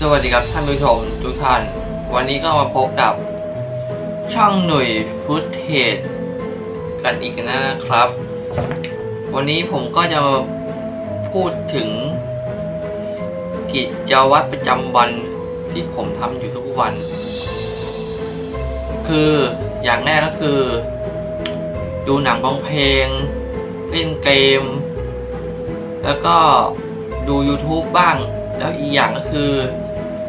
สวัสดีครับท่านผู้ชมทุกท่าน วันนี้ก็มาพบกับ ช่องหน่วยฟุตเทจกันอีกนะครับ วันนี้ผมก็จะมาพูดถึง กิจวัตรประจำวันที่ผมทำอยู่ทุกวัน คืออย่างแรกก็คือ ดูหนังฟังเพลง เล่นเกม แล้วก็ดู YouTube บ้างแล้วอีกอย่างก็คือ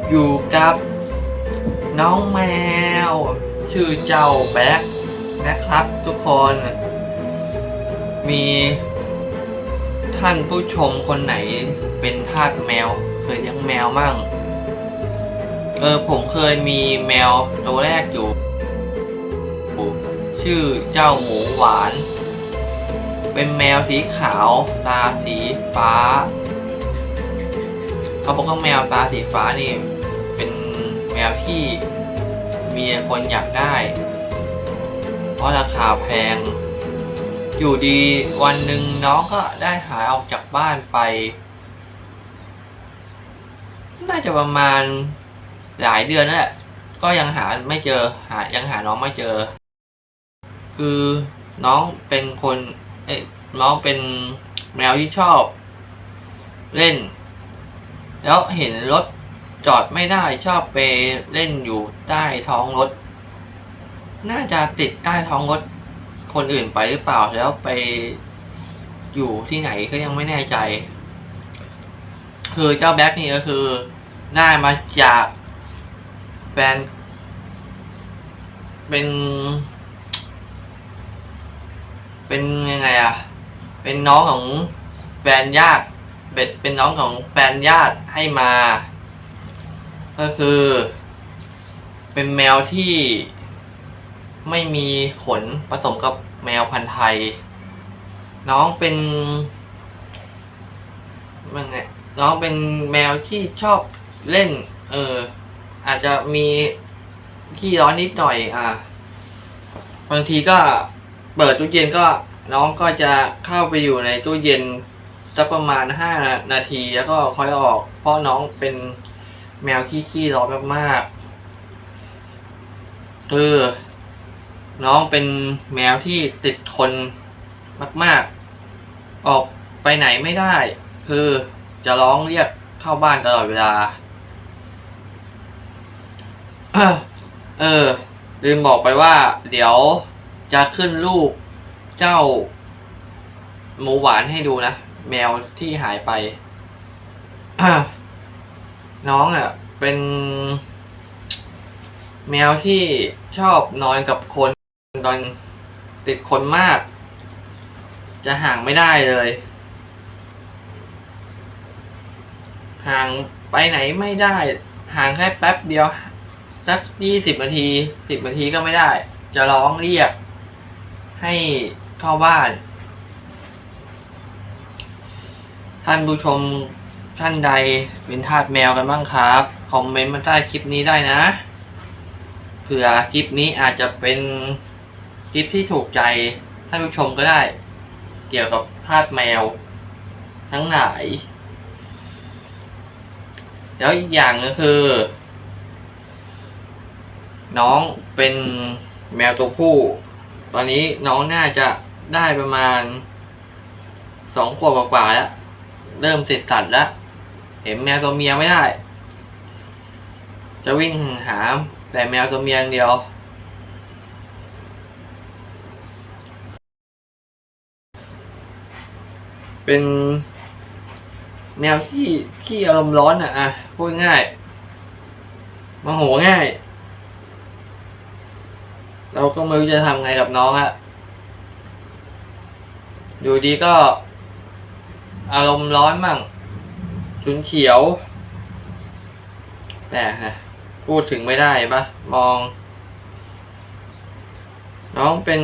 อยู่กับน้องแมว ชื่อเจ้าแบ็คนะครับทุกคน มีท่านผู้ชมคนไหนเป็นทาสแมว เคยเลี้ยงแมวมั่ง เออผมเคยมีแมวตัวแรกอยู่ ชื่อเจ้าหมูหวาน เป็นแมวสีขาว ตาสีฟ้า เขาบอกว่าแมวตาสีฟ้านี่ เป็นแมวที่มีคนอยากได้ เพราะราคาแพง อยู่ดีวันหนึ่งน้องก็ได้หายออกจากบ้านไป น่าจะประมาณหลายเดือนนั่นแหละก็ยังหาไม่เจอหายังหาน้องไม่เจอ คือน้องเป็นคนเอ้น้องเป็นแมวที่ชอบ เล่น แล้วเห็นรถ จอดไม่ได้ชอบไปเล่นอยู่ใต้ท้องรถ น่าจะติดใต้ท้องรถคนอื่นไปหรือเปล่าแล้วไปอยู่ที่ไหนก็ยังไม่แน่ใจ คือเจ้าแบ็คนี่ก็คือได้มาจากแฟนเป็น เป็นยังไงอะเป็นน้องของแฟนญาติเป็นเป็นน้องของแฟนญาติให้มา ก็คือ เป็นแมวที่ไม่มีขนผสมกับแมวพันธุ์ไทย น้องเป็นว่าไงน้องเป็นแมวที่ชอบเล่น เออ อาจจะมีขี้ร้อนนิดหน่อย อะบางทีก็เปิดตู้เย็นก็น้องก็จะเข้าไปอยู่ในตู้เย็นสักประมาณห้านาทีแล้วก็ค่อยออก เพราะน้องเป็น แมวขี้ขี้ร้อนมากๆคือน้องเป็นแมวที่ติดคนมาก ๆ ออกไปไหนไม่ได้ คือจะร้องเรียกเข้าบ้านตลอดเวลา เออ ลืมบอกไปว่า เดี๋ยวจะขึ้นรูปเจ้า หมูหวานให้ดูนะ แมวที่หายไป น้องอะเป็นแมวที่ชอบนอนกับคนตอนติดคนมาก จะห่างไม่ได้เลย ห่างไปไหนไม่ได้ ห่างแค่แป๊บเดียวสักยี่สิบนาทีสิบนาทีก็ไม่ได้ จะร้องเรียก ให้เข้าบ้าน ท่านผู้ชม ท่านใดเป็นทาสแมวกันบ้างครับ คอมเมนต์มาใต้คลิปนี้ได้นะเผื่อคลิปนี้อาจจะเป็นคลิปที่ถูกใจท่านผู้ชมก็ได้ เกี่ยวกับทาสแมว ทั้งหลาย แล้วอีกอย่างก็คือ น้องเป็นแมวตัวผู้ ตอนนี้น้องน่าจะได้ประมาณสองขวบกว่าแล้ว เริ่มติดสัตว์แล้ว เห็นแมวตัวเมียไม่ได้ จะวิ่งหาแต่แมวตัวเมียอย่างเดียวเป็นแมวที่ขี้อารมณ์ร้อนอะอะพูดง่ายโมโหง่าย เราก็ไม่รู้จะทำไงกับน้องอะอยู่ดีก็ อารมณ์ร้อนมั่ง ชุนเขียวแต่นะพูดถึงไม่ได้ปะมอง น้องเป็น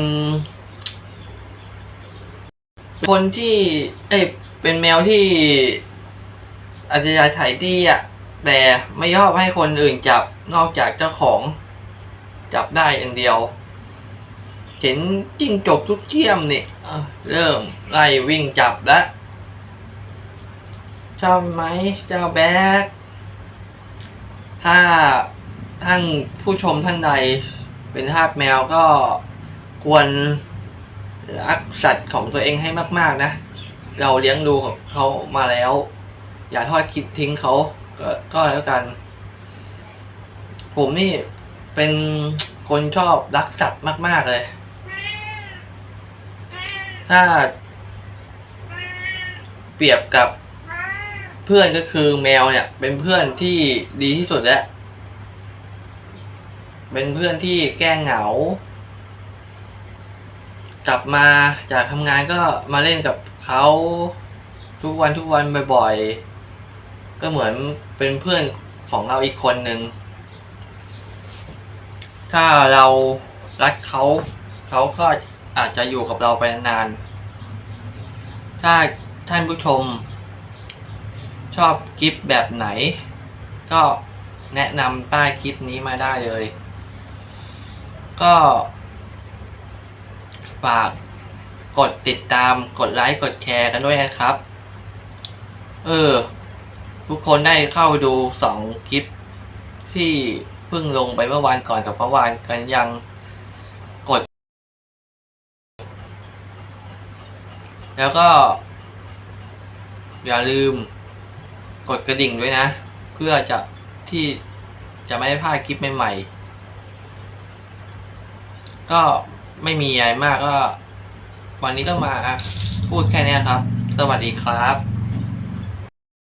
คนที่เอ้ยเป็นแมวที่อาจจะถ่ายไถ่ดีอะ แต่ไม่ยอมให้คนอื่นจับนอกจากเจ้าของ จับได้อย่างเดียว เห็นจิ้งจกทุกเที่ยมเนี่เอ้อเริ่มไล่วิ่งจับแล้ว ชอบไหมเจ้าแบ๊กถ้าท่านผู้ชมท่านใดเป็นทาสแมวก็ควรรักสัตว์ของตัวเองให้มาก ๆ นะ เราเลี้ยงดูเขามาแล้ว อย่าทอดคิดทิ้งเขาก็ก็แล้วกัน ผมนี่เป็นคนชอบรักสัตว์มาก ๆ เลย ถ้าเปรียบกับ เพื่อนก็คือแมวเนี่ย เป็นเพื่อนที่ดีที่สุดแล้ว เป็นเพื่อนที่แก้เหงา กลับมาจากทำงานก็มาเล่นกับเขาทุกวันทุกวันบ่อยๆ ก็เหมือนเป็นเพื่อนของเราอีกคนหนึ่ง ถ้าเรารักเขา เขาก็อาจจะอยู่กับเราไปนานๆถ้าท่านผู้ชม ชอบกิฟต์แบบไหน ก็แนะนำใต้คลิปนี้มาได้เลย ก็ฝากกดติดตามกดไลค์กดแชร์กันด้วยนะครับ เออ ทุกคนได้เข้าดูสองคลิปที่เพิ่งลงไปเมื่อวานก่อนกับเมื่อวานกันยังกด แล้วก็ อย่าลืม กดกระดิ่งด้วยนะ เพื่อจะที่จะไม่ให้พลาดคลิปใหม่ๆ ก็ไม่มีอะไรมากก็ วันนี้ก็มาพูดแค่นี้ครับ สวัสดีครับ